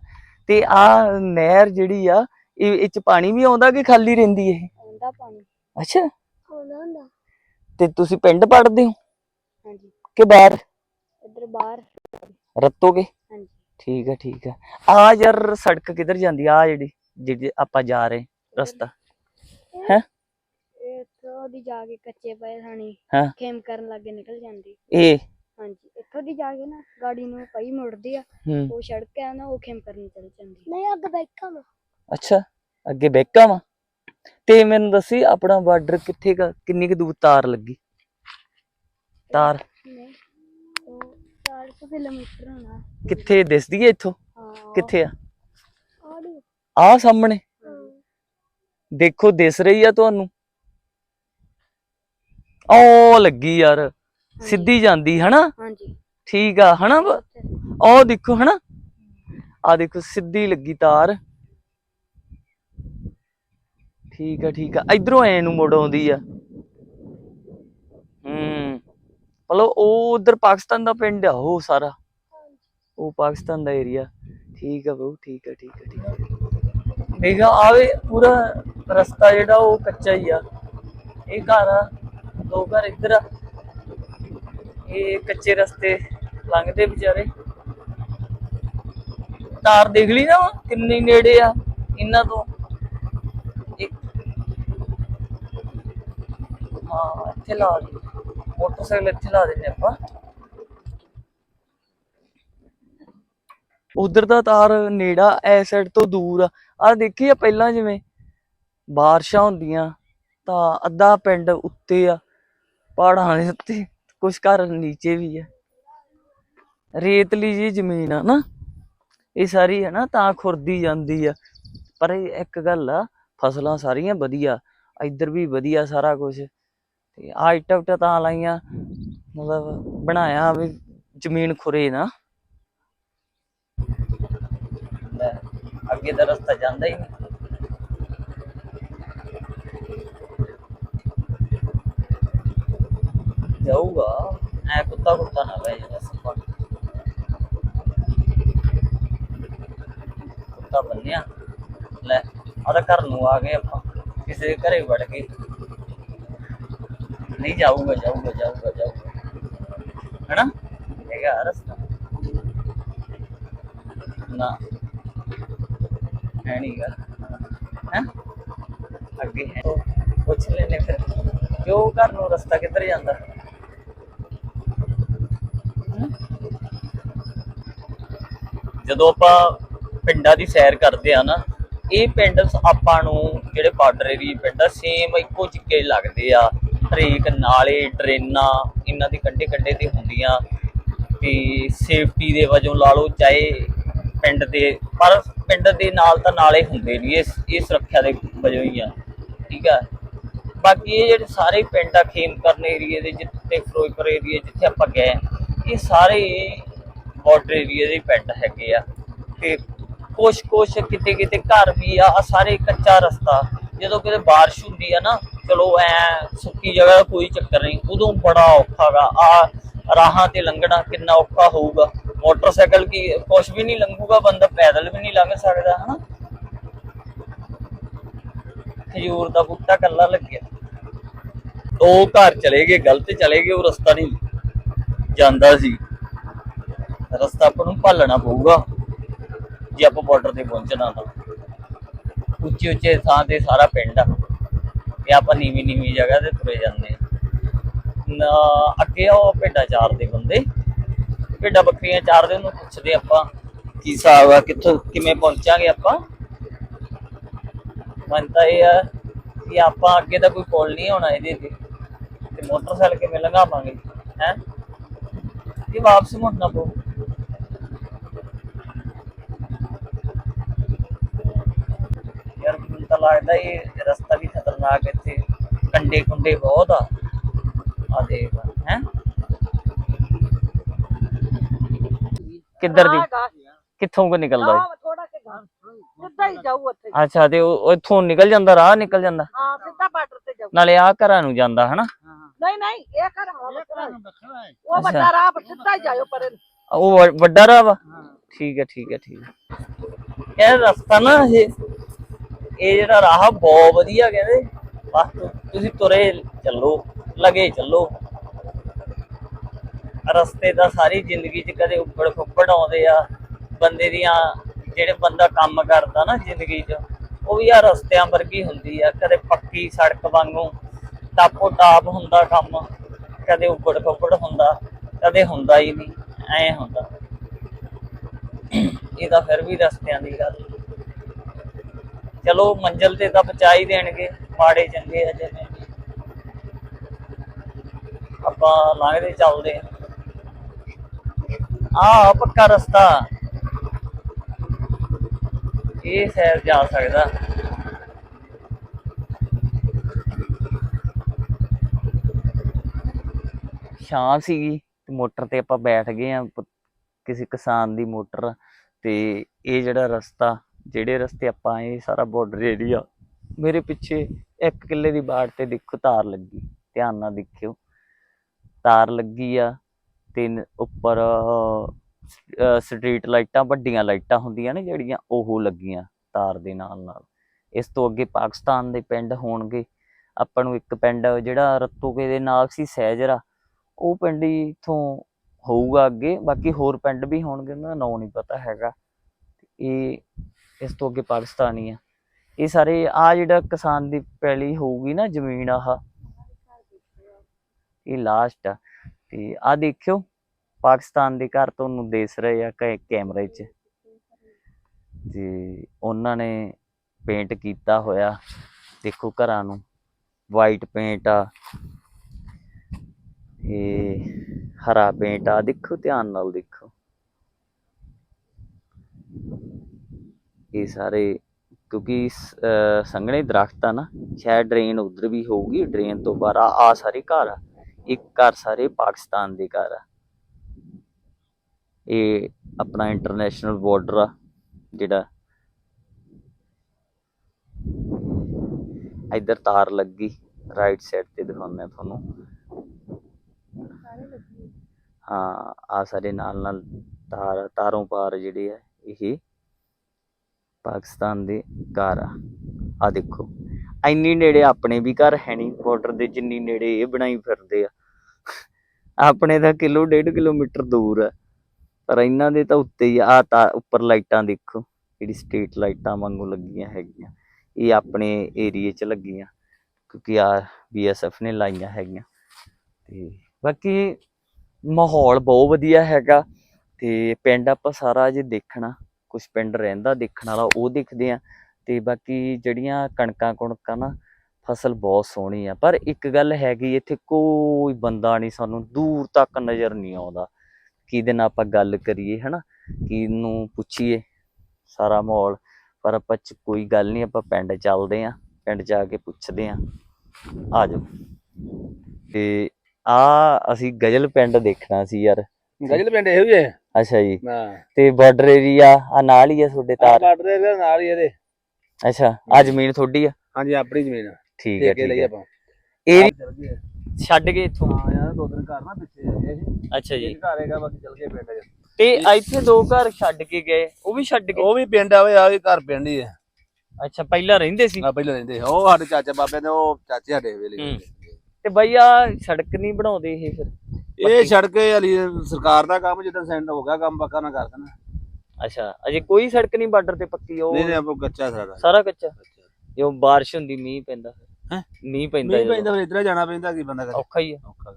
ਤੇ ਆ ਨਹਿਰ ਜਿਹੜੀ ਆ ਇਹ ਇਹ ਚ ਪਾਣੀ ਵੀ ਆਉਂਦਾ ਕਿ ਖਾਲੀ ਰਹਿੰਦੀ ਇਹ? ਆਉਂਦਾ ਪਾਣੀ। ਅੱਛਾ। ਆਉਂਦਾ ਹੁੰਦਾ ਤੇ ਤੁਸੀਂ ਪਿੰਡ ਪੜਦੇ ਹੋ? ਹਾਂਜੀ। ਕਿ ਬਾਹਰ? ਇੱਧਰ ਬਾਹਰ। ਰੱਤੋਗੇ? ਹਾਂਜੀ। ਠੀਕ ਆ ਠੀਕ ਆ। ਆ ਯਾਰ ਸੜਕ ਕਿੱਧਰ ਜਾਂਦੀ ਆ? ਜਿਹੜੀ ਜਿਹੜੀ ਆਪਾਂ ਜਾ ਰਹੇ ਰਸਤਾ। ਹੈ? ਇਹ ਇੱਥੋਂ ਦੀ ਜਾ ਕੇ ਕੱਚੇ ਪਏ ਥਾਣੀ ਹਾਂ। ਖੇਮ ਕਰਨ ਲੱਗੇ ਨਿਕਲ ਜਾਂਦੀ। ਇਹ? ਹਾਂਜੀ ਇੱਥੋਂ ਦੀ ਜਾ ਕੇ ਨਾ ਗਾੜੀ ਨੂੰ ਪਈ ਮੁੜਦੀ ਆ ਹੂੰ। ਉਹ ਸੜਕ ਹੈ ਨਾ ਉਹ ਖੇਮ ਕਰਨ ਚਲ ਜਾਂਦੀ। ਨਹੀਂ ਅੱਗ ਬੈਠਾ ਮੈਂ ਅੱਛਾ ਅੱਗੇ ਬੈਕਾ ਵਾ? ਤੇ ਮੈਨੂੰ ਦੱਸੀ ਆਪਣਾ ਬਾਰਡਰ ਕਿੱਥੇ ਕੁ- ਕਿੰਨੀ ਕੁ ਦੂਰ ਤਾਰ ਲੱਗੀ? ਤਾਰ? ਨਹੀਂ ਉਹ 400 ਕਿਲੋਮੀਟਰ ਹੋਣਾ ਕਿੱਥੇ ਦਿਸਦੀ ਹੈ ਇੱਥੋਂ? ਹਾਂ। ਕਿੱਥੇ ਆ? ਆੜੀ ਆ ਸਾਹਮਣੇ। ਦੇਖੋ ਦਿਸ ਰਹੀ ਆ ਤੁਹਾਨੂੰ। ਉਹ ਲੱਗੀ ਯਾਰ। ਸਿੱਧੀ ਜਾਂਦੀ ਹਨਾ? ਹਾਂਜੀ। ਠੀਕ ਆ ਹਨਾ? ਉਹ ਦੇਖੋ ਹਨਾ? ਆ ਦੇਖੋ ਸਿੱਧੀ ਲੱਗੀ ਤਾਰ। ਠੀਕ ਆ ਠੀਕ ਆ। ਇਧਰੋਂ ਐ ਨੂੰ ਮੁੜ ਆਉਂਦੀ ਆ। ਹੂੰ। ਮਤਲਬ ਉਹ ਉਧਰ ਪਾਕਿਸਤਾਨ ਦਾ ਪਿੰਡ ਆ ਉਹ ਸਾਰਾ। ਉਹ ਪਾਕਿਸਤਾਨ ਦਾ ਏਰੀਆ। ਠੀਕ ਆ ਬਹੂ ਠੀਕ ਆ ਠੀਕ ਆ ਠੀਕ ਆ। ਦੇਖਾ ਆਵੇ ਪੂਰਾ ਰਸਤਾ ਜਿਹੜਾ ਉਹ ਕੱਚਾ ਹੀ ਆ। ਇਹ ਘਰ ਆ ਦੋ ਘਰ ਇੱਧਰ ਆ। ਇਹ ਕੱਚੇ ਰਸਤੇ ਲੰਘਦੇ ਵਿਚਾਰੇ। ਤਾਰ ਦੇਖ ਲਈ ਨਾ ਵਾ, ਕਿੰਨੀ ਨੇੜੇ ਆ ਇਹਨਾਂ ਤੋਂ। ਹਾਂ ਇੱਥੇ ਲਾ ਦੇ। ਮੋਟਰਸਾਈਕਲ ਇੱਥੇ ਲਾ ਦਿੰਨੇ ਆਪਾਂ। ਉਧਰ ਦਾ ਤਾਰ ਨੇੜਾ ਐ ਸਾਈਡ ਤੋਂ ਦੂਰ ਆ। ਆ ਦੇਖੀ ਆ ਪਹਿਲਾਂ ਜਿਵੇਂ ਬਾਰਿਸ਼ਾਂ ਹੁੰਦੀਆਂ ਤਾਂ ਅੱਧਾ ਪਿੰਡ ਉੱਤੇ ਆ ਪਹਾੜਾਂ ਦੇ ਉੱਤੇ। ਕੁਝ ਘਰ ਨੀਚੇ ਵੀ ਆ। ਰੇਤਲੀ ਜੀ ਜ਼ਮੀਨ ਆ ਨਾ, ਇਹ ਸਾਰੀ ਹੈ ਨਾ, ਤਾਂ ਖੁਰਦੀ ਜਾਂਦੀ ਆ। ਪਰ ਇਹ ਇੱਕ ਗੱਲ ਆ, ਫਸਲਾਂ ਸਾਰੀਆਂ ਵਧੀਆ, ਇੱਧਰ ਵੀ ਵਧੀਆ ਸਾਰਾ ਕੁਝ ਤੇ ਆ ਤਾਂ ਲਾਈਆਂ, ਮਤਲਬ ਬਣਾਇਆ ਵੀ ਜ਼ਮੀਨ ਖੁਰੇ ਨਾ। ਅੱਗੇ ਦਾ ਰਸਤਾ ਜਾਂਦਾ ਹੀ ਨਹੀਂ। ਜਾਊਗਾ। ਐ ਕੁੱਤਾ ਕੁੱਤਾ ਨਾ ਪੈ ਜਾਣਾ ਸੱਪਾ ਕੁੱਤਾ ਬੰਨਿਆ। ਲੈ ਆਦਾ ਘਰ ਨੂੰ ਆ ਗਏ ਆਪਾਂ। ਕਿਸੇ ਦੇ ਘਰੇ ਵੜ ਗਏ। ਨਹੀਂ ਜਾਊਗਾ ਜਾਊਗਾ ਜਾਊਗਾ ਜਾਊਗਾ। ਹੈਨਾ? ਹੈਗਾ ਰਸਤਾ। ਨਾ। ਹੈ ਨਹੀਂਗਾ ਹੈ? ਅੱਗੇ ਹੈ। ਪੁੱਛ ਲੈਨੇ ਫਿਰ। ਕਿਉਂ ਘਰ ਨੂੰ ਰਸਤਾ ਕਿੱਧਰ ਜਾਂਦਾ? ਜਦੋਂ ਆਪਾਂ ਪਿੰਡਾਂ ਦੀ ਸੈਰ ਕਰਦੇ ਆ ਨਾ, ਇਹ ਪਿੰਡ ਆਪਾਂ ਨੂੰ ਜਿਹੜੇ ਬਾਰਡਰ ਏਰੀਏ ਪਿੰਡ ਆ ਸੇਮ ਇੱਕੋ ਜਿੱਕੇ ਲੱਗਦੇ ਆ। ਹਰੇਕ ਨਾਲੇ, ਡਰੇਨਾਂ, ਇਹਨਾਂ ਦੇ ਕੰਢੇ ਕੰਢੇ ਤੇ ਹੁੰਦੀਆਂ। ਤੇ ਸੇਫਟੀ ਦੇ ਵਜੋਂ ਲਾ ਲਓ, ਚਾਹੇ ਪਿੰਡ ਦੇ, ਪਰ ਪਿੰਡ ਦੇ ਨਾਲ ਤਾਂ ਨਾਲੇ ਹੁੰਦੇ ਨਹੀਂ, ਇਸ ਇਹ ਸੁਰੱਖਿਆ ਦੇ ਵਜੋਂ ਹੀ ਆ। ਠੀਕ ਆ? ਬਾਕੀ ਇਹ ਜਿਹੜੇ ਸਾਰੇ ਪਿੰਡ ਆ, ਖੇਮਕਰਨ ਏਰੀਏ ਦੇ, ਜਿੱਥੇ ਫਿਰੋਜ਼ਪੁਰ ਏਰੀਏ ਜਿੱਥੇ ਆਪਾਂ ਗਏ, ਇਹ ਸਾਰੇ ਬਾਰਡਰ ਏਰੀਏ ਦੇ ਪਿੰਡ ਹੈਗੇ ਆ। ਤੇ ਕੁਛ ਕੁਛ ਕਿਤੇ ਕਿਤੇ ਘਰ ਵੀ ਆ, ਆਹ ਸਾਰੇ ਕੱਚਾ ਰਸਤਾ। ਜਦੋਂ ਕਿਤੇ ਬਾਰਿਸ਼ ਹੁੰਦੀ ਆ ਨਾ, ਚਲੋ ਐ ਸੁੱਕੀ ਜਗ੍ਹਾ ਕੋਈ ਚੱਕਰ ਨਹੀਂ, ਉਦੋਂ ਬੜਾ ਔਖਾ ਆ ਰਾਹਾਂ ਤੇ ਲੰਘਣਾ ਕਿੰਨਾ ਔਖਾ ਹੋਊਗਾ। ਮੋਟਰਸਾਈਕਲ ਕੀ, ਕੁਛ ਵੀ ਨਹੀਂ ਲੰਘੂਗਾ, ਬੰਦਾ ਪੈਦਲ ਵੀ ਨਹੀਂ ਲੰਘ ਸਕਦਾ, ਹਨਾ? ਖਜੂਰ ਦਾ ਬੂਟਾ ਕੱਲਾ ਲੱਗਿਆ। ਉਹ ਘਰ ਚਲੇ ਗਏ, ਗਲਤ ਚਲੇ ਗਏ, ਉਹ ਰਸਤਾ ਨਹੀਂ ਜਾਂਦਾ ਸੀ। ਰਸਤਾ ਆਪਾਂ ਨੂੰ ਭਾਲਣਾ ਪਊਗਾ, ਜੇ ਆਪਾਂ ਬਾਰਡਰ ਤੇ ਪਹੁੰਚਣਾ ਤਾਂ। ਉੱਚੇ ਉੱਚੇ ਥਾਂ ਤੇ ਸਾਰਾ ਪਿੰਡ ਆ। ਤੇ ਆਪਾਂ ਨੀਵੀਂ ਨੀਵੀਂ ਜਗ੍ਹਾ ਤੇ ਤੁਰੇ ਜਾਂਦੇ ਨਾ, ਅੱਗੇ ਉਹ ਭੇਡਾਂ ਚਾਰਦੇ ਬੰਦੇ। ਭੇਡਾਂ ਬੱਕਰੀਆਂ ਚਾਰਦੇ ਉਹਨੂੰ ਪੁੱਛਦੇ ਆਪਾਂ ਕੀ ਹਿਸਾਬ ਆ, ਕਿੱਥੋਂ, ਕਿਵੇਂ ਪਹੁੰਚਾਂਗੇ ਆਪਾਂ। ਮਨ ਤਾਂ ਇਹ ਆ ਕਿ ਆਪਾਂ ਅੱਗੇ ਤਾਂ ਕੋਈ ਕੋਲ ਨਹੀਂ ਹੋਣਾ ਇਹਦੇ ਤੇ। ਤੇ ਮੋਟਰਸਾਈਕਲ ਕਿਵੇਂ ਲੰਘਾਵਾਂਗੇ, ਹੈ? ਇਹ ਵਾਪਸ ਮੁੜਨਾ ਪਊ। ਲੱਗਦਾ ਇਹ ਰਸਤਾ ਵੀ ਖਤਰਨਾਕ ਇੱਥੇ ਕੰਡੇ ਕੁੰਡੇ ਬਹੁਤ ਆ। ਆ ਦੇਖ ਹੈ? ਕਿੱਧਰ ਦੀ? ਕਿੱਥੋਂ ਕੋ ਨਿਕਲਦਾ ਹੈ ਅੱਛਾ ਤੇ ਉਹ ਇੱਥੋਂ ਨਿਕਲ ਜਾਂਦਾ ਰਾਹ ਨਿਕਲ ਜਾਂਦਾ? ਹਾਂ ਸਿੱਧਾ ਬਾਰਡਰ ਤੇ ਜਾਊ। ਨਾਲੇ ਆ ਘਰਾਂ ਨੂੰ ਜਾਂਦਾ ਹਨਾ? ਨਹੀਂ ਨਹੀਂ ਇਹ ਹੈ। ਉਹ। ਵੱਡਾ ਰਾਹ ਸਿੱਧਾ ਹੀ ਜਾਇਓ ਪਰੇ। ਉਹ ਵ- ਵੱਡਾ ਰਾਹ ਵਾ? ਠੀਕ ਹੈ ਠੀਕ ਹੈ ਠੀਕ ਹੈ। ਇਹ ਰਸਤਾ ਨਾ ਇਹ ਇਹ ਜਿਹੜਾ ਰਾਹ ਬਹੁਤ ਵਧੀਆ ਕਹਿੰਦੇ ਬਸ ਤੁਸੀਂ ਤੁਰੇ ਚੱਲੋ, ਲਗੇ ਚੱਲੋ। ਰਸਤੇ ਦਾ ਸਾਰੀ ਜ਼ਿੰਦਗੀ 'ਚ ਕਦੇ ਉੱਪੜ ਫੁੱਪੜ ਆਉਂਦੇ ਆ। ਬੰਦੇ ਦੀਆਂ ਜਿਹੜੇ ਬੰਦਾ ਕੰਮ ਕਰਦਾ ਨਾ ਜ਼ਿੰਦਗੀ 'ਚ, ਉਹ ਵੀ ਆ ਰਸਤਿਆਂ ਵਰਗੀ ਹੁੰਦੀ ਆ। ਕਦੇ ਪੱਕੀ ਸੜਕ ਵਾਂਗੂ ਟਾਪੋ ਟਾਪ ਹੁੰਦਾ ਕੰਮ, ਕਦੇ ਉੱਪੜ ਫੁੱਪੜ ਹੁੰਦਾ, ਕਦੇ ਹੁੰਦਾ ਹੀ ਨਹੀਂ, ਐ ਹੁੰਦਾ। ਇਹ ਤਾਂ ਫਿਰ ਵੀ ਰਸਤਿਆਂ ਦੀ ਗੱਲ। ਚਲੋ ਮੰਜ਼ਲ ਤੇ ਤਾਂ ਪਹੁੰਚਾ ਹੀ ਦੇਣਗੇ, ਮਾੜੇ ਚੰਗੇ ਆ ਜਿਵੇਂ ਆਪਾਂ ਲੰਘਦੇ ਚੱਲਦੇ ਆ ਆ ਪੱਕਾ ਰਸਤਾ। ਇਹ ਸੈਰ ਜਾ ਸਕਦਾ। ਛਾਂ ਸੀਗੀ ਤੇ ਮੋਟਰ ਤੇ ਆਪਾਂ ਬੈਠ ਗਏ ਆ ਕਿਸੇ ਕਿਸਾਨ ਦੀ ਮੋਟਰ ਤੇ ਇਹ ਜਿਹੜਾ ਰਸਤਾ ਜਿਹੜੇ ਰਸਤੇ ਆਪਾਂ ਆਏ ਇਹ ਸਾਰਾ ਬਾਰਡਰ ਏਰੀਆ ਮੇਰੇ ਪਿੱਛੇ ਇੱਕ ਕਿੱਲੇ ਦੀ ਬਾੜ ਤੇ ਦੇਖੋ ਤਾਰ ਲੱਗੀ। ਧਿਆਨ ਨਾਲ ਦੇਖਿਓ। ਤਾਰ ਲੱਗੀ ਆ ਤੇ ਉੱਪਰ ਸਟਰੀਟ ਲਾਈਟਾਂ ਵੱਡੀਆਂ ਲਾਈਟਾਂ ਹੁੰਦੀਆਂ ਨੇ ਜਿਹੜੀਆਂ ਉਹ ਲੱਗੀਆਂ ਤਾਰ ਦੇ ਨਾਲ ਨਾਲ। ਇਸ ਤੋਂ ਅੱਗੇ ਪਾਕਿਸਤਾਨ ਦੇ ਪਿੰਡ ਹੋਣਗੇ। ਆਪਾਂ ਨੂੰ ਇੱਕ ਪਿੰਡ ਜਿਹੜਾ ਰਤੂਕੇ ਦੇ ਨਾਲ ਸੀ ਸਹਿਜਰਾ, ਉਹ ਪਿੰਡ ਹੀ ਇਥੋਂ ਹੋਊਗਾ ਅੱਗੇ। ਬਾਕੀ ਹੋਰ ਪਿੰਡ ਵੀ ਹੋਣਗੇ, ਉਹਨਾਂ ਦਾ ਨਾਂ ਨਹੀਂ ਪਤਾ ਹੈਗਾ। ਇਹ ਇਸ ਤੋਂ ਅੱਗੇ ਪਾਕਿਸਤਾਨੀ ਆ। ਇਹ ਸਾਰੇ ਆ ਜਿਹੜਾ ਕਿਸਾਨ ਦੀ ਪੈਲੀ ਹੋਊਗੀ ਨਾ ਜ਼ਮੀਨ, ਆਹ, ਇਹ ਲਾਸਟ ਆ। ਤੇ ਆ ਦੇਖਿਓ, ਪਾਕਿਸਤਾਨ ਦੇ ਘਰ ਤੁਹਾਨੂੰ ਦਿਸ ਰਹੇ ਆ ਕੈਮਰੇ 'ਚ। ਤੇ ਉਹਨਾਂ ਨੇ ਪੇਂਟ ਕੀਤਾ ਹੋਇਆ, ਦੇਖੋ ਘਰਾਂ ਨੂੰ। ਵਾਈਟ ਪੇਂਟ ਆ। ਇਹ ਹਰਾ ਪੇਂਟ ਆ। ਦੇਖੋ ਧਿਆਨ ਨਾਲ ਦੇਖੋ। ਇਹ ਸਾਰੇ, ਕਿਉਂਕਿ ਸੰਘਣੇ ਦਰਖਤ ਆ ਨਾ, ਸ਼ਾਇਦ ਡਰੇਨ ਉਧਰ ਵੀ ਹੋਊਗੀ ਡਰੇਨ ਤੋਂ ਬਾਹਰ ਆ ਸਾਰੇ ਘਰ ਆ। ਇੱਕ ਘਰ ਸਾਰੇ ਪਾਕਿਸਤਾਨ ਦੇ ਘਰ ਆ। ਇਹ ਆਪਣਾ ਇੰਟਰਨੈਸ਼ਨਲ ਬਾਰਡਰ ਆ, ਜਿਹੜਾ ਇੱਧਰ ਤਾਰ ਲੱਗੀ ਰਾਈਟ ਸਾਈਡ ਤੇ ਦਿਖਾਉਂਦਾ ਤੁਹਾਨੂੰ। ਹਾਂ, ਆ ਸਾਰੇ ਨਾਲ ਨਾਲ ਤਾਰ, ਤਾਰੋਂ ਪਾਰ ਜਿਹੜੇ ਆ, ਇਹ ਪਾਕਿਸਤਾਨ ਦੇ ਘਰ ਆ। ਆ ਦੇਖੋ, ਇੰਨੀ ਨੇੜੇ ਆਪਣੇ ਵੀ ਘਰ ਹੈ ਨਹੀਂ ਬਾਰਡਰ ਦੇ ਜਿੰਨੀ ਨੇੜੇ ਇਹ ਬਣਾਈ ਫਿਰਦੇ ਆ। ਆਪਣੇ ਤਾਂ ਕਿਲੋ, ਡੇਢ ਕਿਲੋਮੀਟਰ ਦੂਰ ਆ। ਪਰ ਇਹਨਾਂ ਦੇ ਤਾਂ ਉੱਤੇ ਹੀ ਆ। ਤਾਂ ਉੱਪਰ ਲਾਈਟਾਂ ਦੇਖੋ, ਜਿਹੜੀ ਸਟਰੀਟ ਲਾਈਟਾਂ ਵਾਂਗੂ ਲੱਗੀਆਂ ਹੈਗੀਆਂ। ਇਹ ਆਪਣੇ ਏਰੀਏ 'ਚ ਲੱਗੀਆਂ, ਕਿਉਂਕਿ ਆ ਬੀਐਸਐਫ ਨੇ ਲਾਈਆਂ ਹੈਗੀਆਂ। ਤੇ ਬਾਕੀ ਮਾਹੌਲ ਬਹੁਤ ਵਧੀਆ ਹੈਗਾ। ਤੇ ਪਿੰਡ ਆਪਾਂ ਸਾਰਾ ਜੇ ਦੇਖਣਾ। ਕੁਝ ਪਿੰਡ ਰਹਿੰਦਾ ਦੇਖਣ ਵਾਲਾ, ਉਹ ਦੇਖਦੇ ਆ। ਤੇ ਬਾਕੀ ਜਿਹੜੀਆਂ ਕਣਕਾਂ ਕੁਣਕਾਂ ਨਾ, ਫਸਲ ਬਹੁਤ ਸੋਹਣੀ ਆ। ਪਰ ਇੱਕ ਗੱਲ ਹੈਗੀ, ਇੱਥੇ ਕੋਈ ਬੰਦਾ ਨਹੀਂ ਸਾਨੂੰ ਦੂਰ ਤੱਕ ਨਜ਼ਰ ਨਹੀਂ ਆਉਂਦਾ। ਕਿਹਦੇ ਨਾਲ ਆਪਾਂ ਗੱਲ ਕਰੀਏ, ਹਨਾ? ਕਿਹਨੂੰ ਪੁੱਛੀਏ? ਸਾਰਾ ਮਾਹੌਲ। ਪਰ ਆਪਾਂ ਚ ਕੋਈ ਗੱਲ ਨਹੀਂ, ਆਪਾਂ ਪਿੰਡ ਚੱਲਦੇ ਆ, ਪਿੰਡ ਜਾ ਕੇ ਪੁੱਛਦੇ ਆ। ਆ ਜਾਓ। ਤੇ ਆ ਅਸੀਂ ਗਜਲ ਪਿੰਡ ਦੇਖਣਾ ਸੀ ਯਾਰ। ਗਜਲ ਪਿੰਡ ਇਹੋ ਜਿਹੇ? ਅੱਛਾ ਜੀ। ਹਾਂ। ਤੇ ਬਾਰਡਰ ਏਰੀਆ ਆ ਨਾਲ ਹੀ ਆ ਤੁਹਾਡੇ ਤਾਰ? ਬਾਰਡਰ ਦੇ ਨਾਲ ਹੀ ਇਹਦੇ। ਅੱਛਾ ਆ ਜ਼ਮੀਨ ਤੁਹਾਡੀ ਆ? ਹਾਂਜੀ ਆਪਣੀ ਜ਼ਮੀਨ ਆ। ਠੀਕ ਹੈ ਠੇਕੇ ਹੈ ਇਹ ਛੱਡ ਗਏ ਇੱਥੋਂ? ਹਾਂ ਯਾਰ ਦੋ ਦਿਨ ਘਰ ਨਾ ਪਿੱਛੇ ਹੈਗੇ ਸੀ। ਅੱਛਾ ਜੀ। ਘਰ ਹੈਗਾ ਬਾਕੀ ਚਲ ਗਏ ਪਿੰਡ ਚ। ਤੇ ਇੱਥੇ ਦੋ ਘਰ ਛੱਡ ਕੇ ਗਏ ਉਹ ਵੀ ਛੱਡ ਗਏ ਉਹ ਵੀ ਪਿੰਡ ਆਵੇ ਆ ਵੀ ਘਰ ਪਿੰਡ ਹੀ ਹੈ ਅੱਛਾ ਪਹਿਲਾਂ ਰਹਿੰਦੇ ਸੀ? ਆ ਪਹਿਲਾਂ ਰਹਿੰਦੇ। ਉਹ ਸਾਡੇ ਚਾਚਾ ਬਾਬੇ ਨੇ ਉਹ ਚਾਚੇ ਸਾਡੇ ਵੇਲੇ ਹੂੰ। ਤੇ ਬਈ ਆ ਸੜਕ ਨਹੀਂ ਬਣਾਉਂਦੇ ਇਹ ਫਿਰ? ਇਹ ਸੜਕ ਵਾਲੀ ਸਰਕਾਰ ਦਾ ਕੰਮ ਜਿੱਦਾਂ ਸੈਂਡ ਹੋ ਗਿਆ ਕੰਮ ਪੱਕਾ ਨਾ ਕਰ ਦੇਣਾ। ਅੱਛਾ ਅਜੇ ਕੋਈ ਸੜਕ ਨਹੀਂ ਬਾਰਡਰ ਤੇ ਪੱਕੀ ਉਹ ਨਹੀਂ ਨਹੀਂ ਆਪਾਂ ਕੱਚਾ ਸਾਰਾ ਸਾਰਾ ਕੱਚਾ? ਜੋ ਬਾਰਿਸ਼ ਹੁੰਦੀ ਮੀਂਹ ਪੈਂਦਾ ਹੈਂ? ਮੀਂਹ ਪੈਂਦਾ ਜਦੋਂ। ਪੈਂਦਾ ਫਿਰ ਇੱਧਰ ਜਾਣਾ ਪੈਂਦਾ ਕੀ ਬੰਦਾ ਕਰੇ? ਔਖਾ ਹੀ ਆ। ਔਖਾ।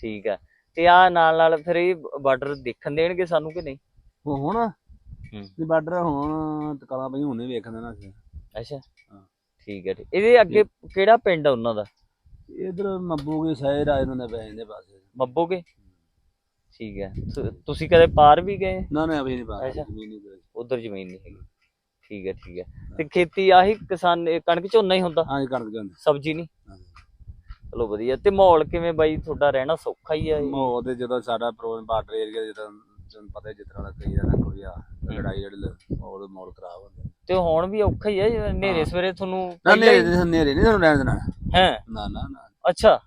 ਠੀਕ ਆ। ਤੇ ਆ ਨਾਲ ਨਾਲ ਫਿਰ ਇਹ ਬਾਰਡਰ ਦੇਖਣ ਦੇਣਗੇ ਸਾਨੂੰ ਕਿ ਨਹੀਂ? ਹੁਣ ਤੇ ਬਾਰਡਰ ਹੁਣ ਤਕਾਲਾ ਬਈ ਹੁਣੇ ਵੇਖਦੇ ਨਾ ਅਸੀਂ। ਅੱਛਾ। ਹਾਂ। ਠੀਕ ਹੈ ਇਹਦੇ ਅੱਗੇ ਕਿਹੜਾ ਪਿੰਡ ਆ ਉਹਨਾਂ ਦਾ? ਇਧਰ ਮੱਬੂਗੇ ਆ ਇਹਨਾਂ ਦੇ ਪੈ ਜਾਂਦੇ ਪਾਸੇ। ਮੱਬੋਗੇ? ਠੀਕ ਹੈ। ਤੁ- ਤੁਸੀਂ ਕਦੇ ਪਾਰ ਵੀ ਗਏ? ਨਾ ਨਾ ਅਭੀ ਨਹੀਂ ਪਾ ਅੱਛਾ। ਜ਼ਮੀਨ ਨਹੀਂ ਕੋਈ ਉਧਰ ਜ਼ਮੀਨ ਨਹੀਂ ਹੈਗੀ। ਠੀਕ ਹੈ ਠੀਕ ਹੈ। ਤੇ ਖੇਤੀ ਆਹੀ ਕਿਸਾਨ ਇਹ ਕਣਕ ਝੋਨਾ ਹੀ ਹੁੰਦਾ? ਹਾਂ ਜੀ ਕਣਕ ਜਾਂਦੇ ਸਬਜ਼ੀ ਨਹੀਂ? ਚਲੋ ਵਧੀਆ। ਤੇ ਮਾਹੌਲ ਕਿਵੇਂ ਬਾਈ? ਤੁਹਾਡਾ ਰਹਿਣਾ ਸੌਖਾ ਹੀ ਆ ਇਹ? ਤੇ ਜਦੋਂ ਸਾਡਾ ਪ੍ਰੋਗਰਾਮ ਬਾਰਡਰ ਏਰੀਆ ਜਦੋਂ ਤੁਹਾਨੂੰ ਪਤਾ ਹੀ ਜਿਸ ਤਰ੍ਹਾਂ ਦਾ ਕਈ ਦਾ ਕੋਈ ਆ ਲੜਾਈ ਜਿਹੜੇ ਮੋੜ ਮੋੜ ਖਰਾਬ ਹੁੰਦੇ ਤੇ ਹੁਣ ਵੀ ਔਖਾ ਹੀ ਆ ਜਿਵੇਂ ਹਨੇਰੇ ਸਵੇਰੇ ਤੁਹਾਨੂੰ ਨਾ ਪਹਿਲਾਂ ਹੀ- ਨੇਰੇ ਨੇਰੇ ਨਹੀਂ ਤੁਹਾਨੂੰ ਰਹਿਣ ਦੇਣਾ। ਹੈਂ? ਨਾ ਨਾ ਨਾ। ਅੱਛਾ।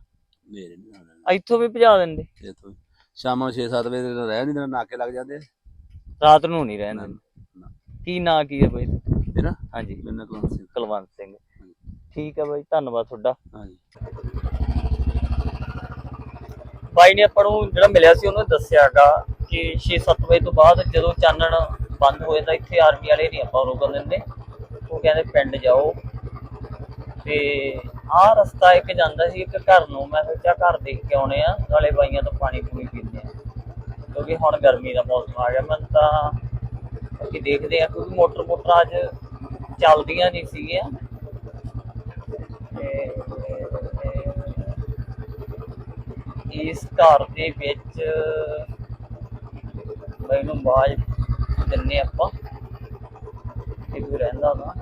ਨੇਰੇ ਨਹੀਂ ਰਹਿਣ ਇੱਥੋਂ ਵੀ ਭਜਾ ਦਿੰਦੇ। ਦੇਣਾ ਇੱਥੋਂ ਸ਼ਾਮਾਂ 6-7 ਵਜੇ ਤੱਕ ਰਹਿ ਨਹੀਂ ਦੇਣਾ ਨਾਕੇ ਲੱਗ ਜਾਂਦੇ ਰਾਤ ਨੂੰ ਨਹੀਂ ਰਹਿਣ ਨਾ, ਦਿੰਦੇ ਨਾ। ਕੀ ਨਾਂ ਕੀ ਹੈ ਬਾਈ? ਮੇਰਾ? ਹਾਂਜੀ। ਮੈਨਾਂ ਕੋਲ ਸੀ ਕੁਲਵੰਤ ਸਿੰਘ। ਠੀਕ ਹੈ ਬਾਈ ਧੰਨਵਾਦ ਤੁਹਾਡਾ। ਹਾਂ ਜੀ ਬਾਈ ਨੇ ਆਪਾਂ ਨੂੰ ਜਿਹੜਾ ਮਿਲਿਆ ਸੀ ਉਹਨੇ ਦੱਸਿਆਗਾ ਕਿ 6-7 ਵਜੇ ਤੋਂ ਬਾਅਦ ਜਦੋਂ ਚਾਨਣ ਬੰਦ ਹੋਏ ਤਾਂ ਇੱਥੇ ਆਰਮੀ ਵਾਲੇ ਨਹੀਂ ਆਪਾਂ ਨੂੰ ਰੋਕਣ ਦਿੰਦੇ। ਉਹ ਕਹਿੰਦੇ ਪਿੰਡ ਜਾਓ। ਤੇ ਆਹ ਰਸਤਾ ਇੱਕ ਜਾਂਦਾ ਸੀ ਇੱਕ ਘਰ ਨੂੰ। ਮੈਂ ਸੋਚਿਆ ਘਰ ਦੇਖ ਕੇ ਆਉਣੇ ਆ, ਨਾਲੇ ਬਾਈਆਂ ਤੋਂ ਪਾਣੀ ਪੂਣੀ ਪੀਂਦੇ ਆ। ਕਿਉਂਕਿ ਹੁਣ ਗਰਮੀ ਦਾ ਮੌਸਮ ਆ ਗਿਆ। ਮੈਂ ਤਾਂ ਬਾਕੀ ਦੇਖਦੇ ਆ, ਕਿਉਂਕਿ ਮੋਟਰ ਮੋਟਰ ਅੱਜ ਚੱਲਦੀਆਂ ਨਹੀਂ ਸੀਗੀਆਂ। ਤੇ ਇਸ ਘਰ ਦੇ ਵਿੱਚ ਮੈਨੂੰ ਬਾਜ ਦਿੰਨੇ ਆਪਾਂ ਇਹ ਵੀ ਰਹਿੰਦਾ ਨਾ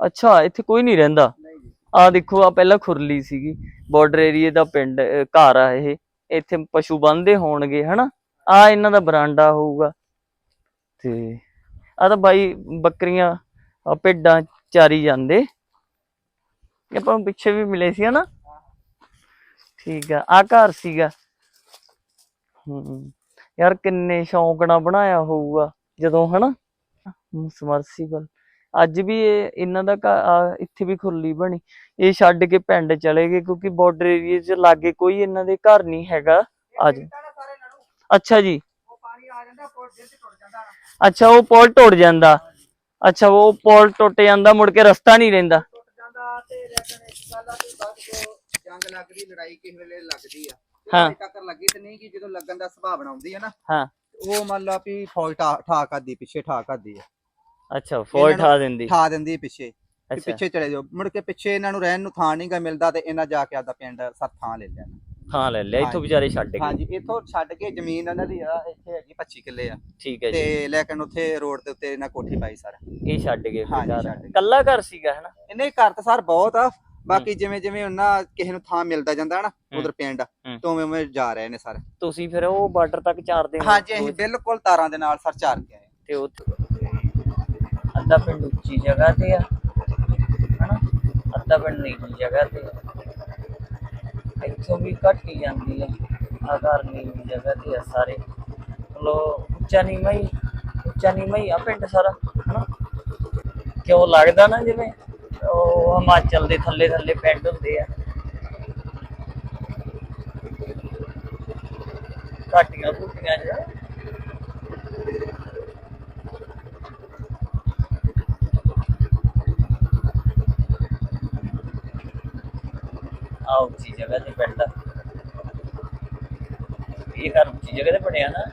ਅੱਛਾ, ਇੱਥੇ ਕੋਈ ਨਹੀਂ ਰਹਿੰਦਾ। ਆ ਦੇਖੋ ਆ ਪਹਿਲਾਂ ਖੁਰਲੀ ਸੀਗੀ। ਬਾਰਡਰ ਏਰੀਏ ਦਾ ਪਿੰਡ ਘਰ ਆ ਇਹ। ਇੱਥੇ ਪਸ਼ੂ ਬੰਨਦੇ ਹੋਣਗੇ, ਹਨਾ? ਆ ਇਹਨਾਂ ਦਾ ਬਰਾਂਡਾ ਹੋਊਗਾ। ਤੇ ਆ ਤਾਂ ਬਾਈ ਬੱਕਰੀਆਂ ਭੇਡਾਂ ਚਾਰੀ ਜਾਂਦੇ। ਇਹ ਆਪਾਂ ਪਿੱਛੇ ਵੀ ਮਿਲੇ ਸੀ, ਹਨਾ? ਠੀਕ ਆ ਆ ਘਰ ਸੀਗਾ। ਹੂੰ ਯਾਰ ਕਿੰਨੇ ਸ਼ੌਂਕ ਨਾਲ ਬਣਾਇਆ ਹੋਊਗਾ, ਜਦੋਂ, ਹਨਾ? ਸਮਰਸੀਬਲ ਅੱਜ ਵੀ ਇਹ, ਇਹਨਾਂ ਦਾ ਘਰ- ਇੱਥੇ ਵੀ ਖੁੱਲੀ ਬਣੀ। ਇਹ ਛੱਡ ਕੇ ਪਿੰਡ ਚਲੇ ਗਏ, ਕਿਉਂਕਿ ਬਾਰਡਰ ਏਰੀਏ 'ਚ ਲਾਗੇ ਕੋਈ ਇਹਨਾਂ ਦੇ ਘਰ ਨਹੀਂ ਹੈਗਾ ਅੱਜ। ਅੱਛਾ ਜੀ। ਅੱਛਾ, ਉਹ ਪੁਲ ਟੁੱਟ ਜਾਂਦਾ। ਅੱਛਾ, ਉਹ ਪੁਲ ਟੁੱਟ ਜਾਂਦਾ, ਮੁੜ ਕੇ ਰਸਤਾ ਨਹੀਂ ਰਹਿੰਦਾ। ਟੁੱਟ ਜਾਂਦਾ ਤੇ ਲੇਕਿਨ ਇੱਕ ਗੱਲ ਆ ਕਿ ਬਾਅਦ ਕੋ ਜੰਗ ਲੱਗਦੀ ਲੜਾਈ ਕਿਸੇ ਵੇਲੇ ਲੱਗਦੀ ਆ। ਹਾਂ। ਹਾਂ ਟੱਕਰ ਲੱਗੀ ਤੇ ਨਹੀਂ ਕਿ ਜਦੋਂ ਲੱਗਣ ਦਾ ਸੁਭਾਵਨਾ ਆਉਂਦੀ ਹੈ ਨਾ ਹਾਂ। ਉਹ ਮੰਨ ਲਾ ਵੀ ਫੌਜ ਠਾ ਠਾ ਕਰਦੀ ਪਿੱਛੇ ਠਾ ਕਰਦੀ ਅੱਛਾ ਇਹਨਾਂ ਠਾ ਦਿੰਦੀ। ਠਾ ਦਿੰਦੀ ਪਿੱਛੇ ਅੱਛਾ। ਪਿੱਛੇ ਚਲੇ ਜਾਓ। ਮੁੜ ਕੇ ਪਿੱਛੇ ਇਹਨਾਂ ਨੂੰ ਰਹਿਣ ਨੂੰ ਥਾਂ ਨਹੀਂਗਾ ਮਿਲਦਾ ਤੇ ਇਹਨਾਂ ਜਾ ਕੇ ਆਪਦਾ ਪਿੰਡ ਸਰ ਥਾਂ ਲੈ ਲਿਆ ਹਾਂ ਲੈ ਲਿਆ ਇੱਥੋਂ। ਵਿਚਾਰੇ ਛੱਡ ਗਏ। ਹਾਂਜੀ ਇੱਥੋਂ ਛੱਡ ਕੇ ਜ਼ਮੀਨ ਇਹਨਾਂ ਦੀ ਆ ਇੱਥੇ ਹੈਗੀ 25 ਕਿੱਲੇ ਆ। ਠੀਕ ਹੈ ਜੀ। ਤੇ ਲੇਕਿਨ ਉੱਥੇ ਰੋਡ ਦੇ ਉੱਤੇ ਇਹਨਾਂ ਕੋਠੀ ਪਾਈ ਸਰ। ਇਹ ਛੱਡ ਗਏ ਹਾਂਜੀ, ਘਰ। ਛੱਡ ਗਏ। ਕੱਲਾ ਘਰ ਸੀਗਾ ਹਨਾ ਇਹਨੇ ਘਰ ਤਾਂ ਸਰ ਬਹੁਤ ਆ। ਬਾਕੀ ਜਿਵੇਂ ਜਿਵੇਂ ਉਹਨਾਂ ਕਿਸੇ ਨੂੰ ਥਾਂ ਮਿਲਦਾ ਜਾਂਦਾ ਨਾ? ਉਧਰ ਪਿੰਡ। ਹੂੰ। ਤੋਂ ਉਵੇਂ ਜਾ ਰਹੇ ਨੇ ਸਰ। ਤੁਸੀਂ ਫਿਰ ਉਹ ਬਾਰਡਰ ਤੱਕ ਚਾਰਦੇ ਹੋ ਹਾਂਜੀ ਅਸੀਂ ਬਿਲਕੁਲ ਤਾਰਾਂ ਦੇ ਨਾਲ ਸਰ ਚਾਰ ਕੇ ਆਏ। ਤੇ ਉਹ ਅੱਧਾ ਪਿੰਡ ਉੱਚੀ ਜਗ੍ਹਾ ਤੇ ਆ ਹਨਾ ਅੱਧਾ ਪਿੰਡ ਨੀਚੀ ਜਗ੍ਹਾ ਤੇ। ਆ ਇੱਥੋਂ ਵੀ ਘੱਟ ਹੀ ਜਾਂਦੀ ਆ ਆਧਾਰ ਨੀਵੀਂ ਜਗ੍ਹਾ ਤੇ ਆ ਸਾਰੇ। ਲੋ, ਉੱਚਾ ਨੀਵਾਂ ਹੀ, ਉੱਚਾ ਨੀਵਾਂ ਹੀ ਆ ਪਿੰਡ ਸਾਰਾ, ਹਨਾ? ਕਿਉਂ ਲੱਗਦਾ ਨਾ ਜਿਵੇਂ ਉਹ ਹਿਮਾਚਲ ਦੇ ਥੱਲੇ ਥੱਲੇ ਪਿੰਡ ਹੁੰਦੇ ਆ। ਘਾਟੀਆਂ ਘੁੱਟੀਆਂ ਜਿਹਾ। ਉੱਚੀ ਜਗ੍ਹਾ ਤੇ ਪਿੰਡ ਇਹ ਘਰ ਉੱਚੀ ਜਗ੍ਹਾ ਤੇ ਬਣਿਆ ਨਾ।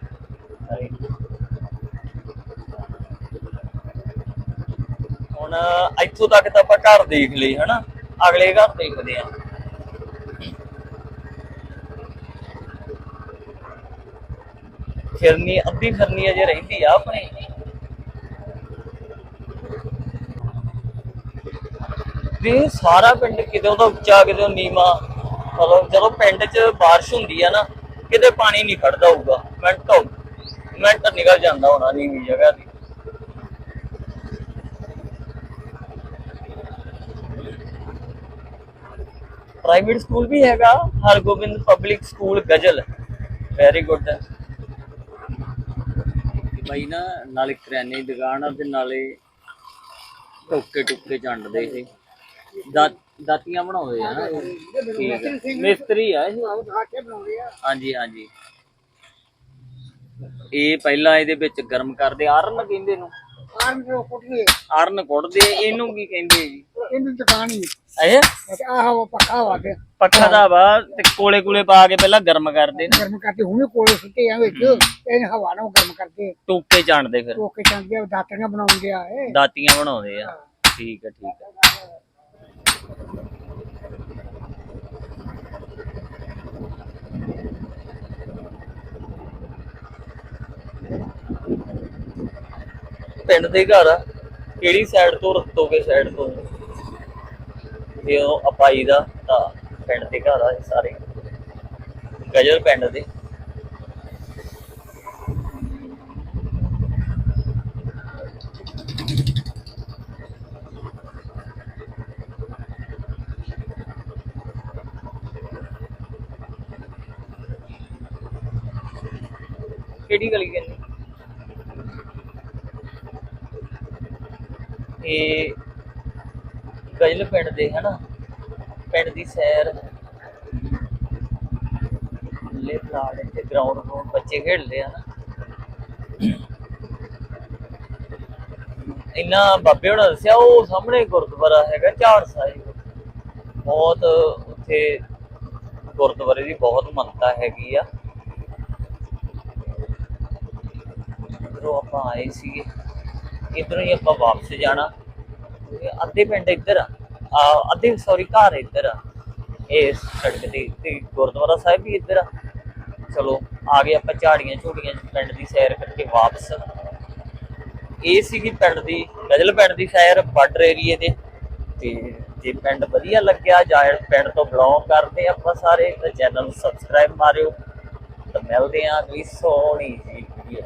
ਹੁਣ ਇੱਥੋਂ ਤੱਕ ਤਾਂ ਆਪਾਂ ਘਰ ਦੇਖ ਲਏ, ਹਨਾ? ਅਗਲੇ ਘਰ ਦੇਖਦੇ ਆ ਫਿਰਨੀ, ਅੱਧੀ ਫਿਰਨੀ ਅਜੇ ਰਹਿੰਦੀ ਆ ਆਪਣੇ। ਵੀ ਸਾਰਾ ਪਿੰਡ ਕਿਤੇ ਉਹਦਾ ਉੱਚਾ, ਕਿਤੇ ਨੀਵਾ, ਮਤਲਬ ਜਦੋਂ ਪਿੰਡ 'ਚ ਬਾਰਿਸ਼ ਹੁੰਦੀ ਆ ਨਾ, ਕਿਤੇ ਪਾਣੀ ਨਹੀਂ ਖੜਦਾ ਹੋਊਗਾ। ਮਿੰਟੋ ਮਿੰਟ ਨਿਕਲ ਜਾਂਦਾ ਹੋਣਾ ਨੀਵੀਂ ਜਗ੍ਹਾ ਦੀ ਪ੍ਰਾਈਵੇਟ ਸਕੂਲ ਵੀ ਹੈਗਾ, ਹਰਗੋਬਿੰਦ ਪਬਲਿਕ ਸਕੂਲ ਗਜਲ। ਵੈਰੀ ਗੁੱਡ ਬਾਈ ਨਾ, ਨਾਲੇ ਕਰਿਆਨੇ ਦੀ ਦੁਕਾਨ ਆ ਤੇ ਨਾਲੇ ਟੋਕੇ ਟੁੱਕੇ ਚੰਡਦੇ ਇਹ। ਦਾ- ਦਾਤੀਆਂ ਬਣਾਉਂਦੇ ਆ ਨਾ ਇਹ। ਠੀਕ ਆ। ਮਿਸਤਰੀ ਆ ਇਹ। ਹਾਂਜੀ ਹਾਂਜੀ। ਇਹ ਪਹਿਲਾਂ ਇਹਦੇ ਵਿੱਚ ਗਰਮ ਕਰਦੇ ਆਰਨ ਕਹਿੰਦੇ ਨੂੰ ਆਰਮ ਤੋਂ ਕੁੱਟਦੇ? ਕੁੱਟਦੇ ਇਹਨੂੰ ਕੀ ਕਹਿੰਦੇ ਜੀ? ਇਹਨੂੰ ਦੁਕਾਨ ਹੀ ਅਏ ਆਹ ਪੱਖਾ ਵਾ ਕੇ। ਪੱਖਾ ਦਾ ਵਾ ਤੇ ਕੋਲੇ ਕੋਲੇ ਪਾ ਕੇ ਪਹਿਲਾਂ ਗਰਮ ਕਰਦੇ ਨੇ। ਗਰਮ ਕਰਦੇ ਹੁਣੇ ਕੋਲੇ ਸੁੱਤੇ ਆ ਵਿੱਚ। ਇਹ ਹਵਾ ਨਾਲ ਗਰਮ ਕਰਕੇ। ਟੋਕੇ ਚਾਣਦੇ ਫਿਰ। ਟੋਕੇ ਚੰਗੇ ਆ, ਦਾਤਰੀਆਂ ਬਣਾਉਂਦੇ ਆ ਇਹ। ਦਾਤੀਆਂ ਬਣਾਉਂਦੇ ਆ। ਠੀਕ ਹੈ ਠੀਕ ਹੈ ਪਿੰਡ ਦੇ ਘਰ ਆ। ਕਿਹੜੀ ਸਾਈਡ ਤੋਂ ਰਤੋਗੇ ਸਾਈਡ ਤੋਂ? ਤੇ ਉਹ ਅਪਾਈ ਦਾ ਤਾਂ ਪਿੰਡ ਦੇ ਘਰ ਆ ਇਹ ਸਾਰੇ। ਗਜਰ ਪਿੰਡ ਦੇ। ਕਿਹੜੀ ਗਲੀ ਕਹਿੰਦੇ? ਇਹ ਗਜਲ ਪਿੰਡ ਦੇ, ਹਨਾ? ਪਿੰਡ ਦੀ ਸੈਰ। ਲੈ ਪਲਾਟ ਇੱਥੇ ਗਰਾਊਂਡ ਨੂੰ ਬੱਚੇ ਖੇਡਦੇ ਆ ਨਾ ਇੰਨਾ ਬਾਬੇ ਹੋਣਾ ਦੱਸਿਆ, ਉਹ ਸਾਹਮਣੇ ਗੁਰਦੁਆਰਾ ਹੈਗਾ ਚਾਰ ਸਾਹਿਬ। ਬਹੁਤ ਉੱਥੇ ਗੁਰਦੁਆਰੇ ਦੀ ਬਹੁਤ ਮੰਨਤਾ ਹੈਗੀ ਆ। ਇੱਧਰੋਂ ਆਪਾਂ ਆਏ ਸੀਗੇ। ਇੱਧਰੋਂ ਹੀ ਆਪਾਂ ਵਾਪਸ ਜਾਣਾ। ਅੱਧੇ ਪਿੰਡ ਇੱਧਰ ਆ। ਅੱਧੇ ਸੌਰੀ ਘਰ ਇੱਧਰ ਆ। ਇਹ ਸੜਕ ਤੇ ਤੇ ਗੁਰਦੁਆਰਾ ਸਾਹਿਬ ਵੀ ਇੱਧਰ ਆ। ਚਲੋ, ਆ ਗਏ ਆਪਾਂ ਝਾੜੀਆਂ ਝੂੜੀਆਂ 'ਚ ਪਿੰਡ ਦੀ ਸੈਰ ਕਰਕੇ ਵਾਪਸ। ਇਹ ਸੀਗੀ ਪਿੰਡ ਦੀ, ਗਜਲ ਪਿੰਡ ਦੀ ਸੈਰ ਬਾਰਡਰ ਏਰੀਏ ਦੇ। ਤੇ ਜੇ ਪਿੰਡ ਵਧੀਆ ਲੱਗਿਆ ਜਾਂ ਪਿੰਡ ਤੋਂ ਬਿਲੋਂਗ ਕਰਦੇ ਆਪਾਂ ਸਾਰੇ, ਤਾਂ ਚੈਨਲ ਨੂੰ ਸਬਸਕ੍ਰਾਈਬ ਮਾਰਿਓ। ਤਾਂ ਮਿਲਦੇ ਆਂ ਅਗਲੀ ਸੋਹਣੀ ਜੀ ਵੀਡੀਓ